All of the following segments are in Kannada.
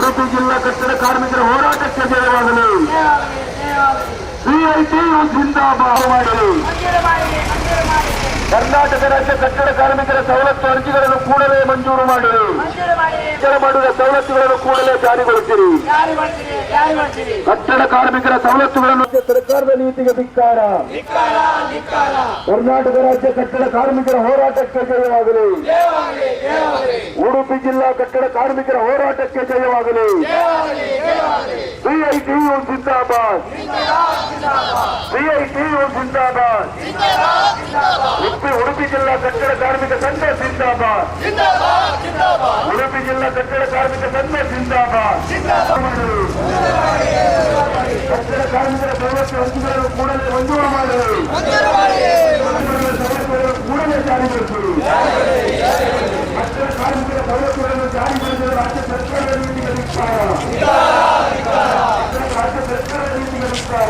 ಉಡುಪಿ ಜಿಲ್ಲಾ ಕಟ್ಟಡ ಕಾರ್ಮಿಕರ ಹೋರಾಟಕ್ಕೆ ಜಯವಾಗಲಿ. ಸಿಐಟಿ ಜಿಂದಾಬಾದ್. ಮಾಡಲಿ ಕರ್ನಾಟಕ ರಾಜ್ಯ ಕಟ್ಟಡ ಕಾರ್ಮಿಕರ ಸವಲತ್ತು ಅರ್ಜಿಗಳನ್ನು ಕೂಡಲೇ ಮಂಜೂರು ಮಾಡಿರಿ. ಕೆಲ ಮಾಡಿದ ಸವಲತ್ತುಗಳನ್ನು ಕೂಡಲೇ ಜಾರಿಗೊಳಿಸಿರಿ. ಕಟ್ಟಡ ಕಾರ್ಮಿಕರ ಸವಲತ್ತುಗಳನ್ನು ಸರ್ಕಾರದ ನೀತಿಗೆ ಧಿಕ್ಕಾರ ಕರ್ನಾಟಕ ರಾಜ್ಯ ಕಟ್ಟಡ ಕಾರ್ಮಿಕರ ಹೋರಾಟಕ್ಕೆ ಜಯವಾಗಲಿ ಉಡುಪಿ ಜಿಲ್ಲಾ ಕಟ್ಟಡ ಕಾರ್ಮಿಕರ ಹೋರಾಟಕ್ಕೆ ಜಯವಾಗಲಿ ಸಿಐಟಿಯು ಜಿಂದಾಬಾದ್ ಸಿಐಟಿಯು ಜಿಂದಾಬಾದ್ ಉಡುಪಿ ಉಡುಪಿ ಜಿಲ್ಲಾ ಕಟ್ಟಡ ಕಾರ್ಮಿಕ ಸಂಘ ಜಿಂದಾಬಾದ್ ಉಡುಪಿ ಜಿಲ್ಲಾ ಕಟ್ಟಡ ಕಾರ್ಮಿಕ ಸಂಘ ಜಿಂದಾಬಾದ್ ಕಟ್ಟಡ ಕಾರ್ಮಿಕರ ಸವಲತ್ತು ಅರ್ಜಿಗಳನ್ನು ಕೂಡಲೇ ಮಂಜೂರು ಮಾಡಲು ಸವಲತ್ತುಗಳನ್ನು ಕೂಡಲೇ ಜಾರಿಗೊಳಿಸಲು ಕಟ್ಟಡ ಕಾರ್ಮಿಕರ ಸವಲತ್ತುಗಳನ್ನು ಜಾರಿಗೊಳಿಸಲು ರಾಜ್ಯ ಸರ್ಕಾರದ ನೀತಿಗೆ ಧಿಕ್ಕಾರ ರಾಜ್ಯ ಸರ್ಕಾರದ ನೀತಿಗೆ ಧಿಕ್ಕಾರ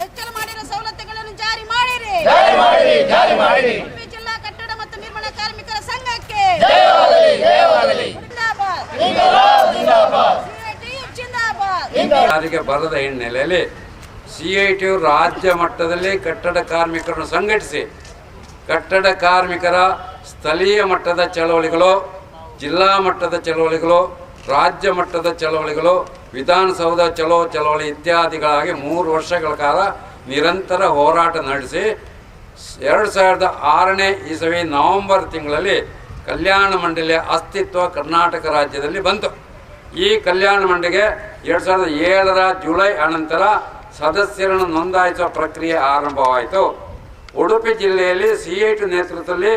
ಹೆಚ್ಚಳ ಸವಲತ್ತುಗಳನ್ನು ಜಾರಿ ಮಾಡಿರಿ. ಉಡುಪಿ ಜಿಲ್ಲಾ ಕಟ್ಟಡ ಮತ್ತು ನಿರ್ಮಾಣ ಕಾರ್ಮಿಕರ ಸಂಘಕ್ಕೆ ಯಾರಿಗೆ ಬರದ ಹಿನ್ನೆಲೆಯಲ್ಲಿ ಸಿ ಐ ಟಿ ರಾಜ್ಯ ಮಟ್ಟದಲ್ಲಿ ಕಟ್ಟಡ ಕಾರ್ಮಿಕರನ್ನು ಸಂಘಟಿಸಿ ಕಟ್ಟಡ ಕಾರ್ಮಿಕರ ಸ್ಥಳೀಯ ಮಟ್ಟದ ಚಳವಳಿಗಳು, ಜಿಲ್ಲಾ ಮಟ್ಟದ ಚಳವಳಿಗಳು, ರಾಜ್ಯ ಮಟ್ಟದ ಚಳವಳಿಗಳು, ವಿಧಾನಸೌಧ ಚಲೋ ಚಳವಳಿ ಇತ್ಯಾದಿಗಳಾಗಿ ಮೂರು ವರ್ಷಗಳ ಕಾಲ ನಿರಂತರ ಹೋರಾಟ ನಡೆಸಿ, ಎರಡು ಸಾವಿರದ ಆರನೇ ಇಸವಿ ನವೆಂಬರ್ ತಿಂಗಳಲ್ಲಿ ಕಲ್ಯಾಣ ಮಂಡಳಿಯ ಅಸ್ತಿತ್ವ ಕರ್ನಾಟಕ ರಾಜ್ಯದಲ್ಲಿ ಬಂತು. ಈ ಕಲ್ಯಾಣ ಮಂಡಳಿಗೆ ಎರಡು ಸಾವಿರದ ಏಳರ ಜುಲೈ ಅನಂತರ ಸದಸ್ಯರನ್ನು ನೋಂದಾಯಿಸುವ ಪ್ರಕ್ರಿಯೆ ಆರಂಭವಾಯಿತು. ಉಡುಪಿ ಜಿಲ್ಲೆಯಲ್ಲಿ ಸಿ ಐ ಟಿ ನೇತೃತ್ವದಲ್ಲಿ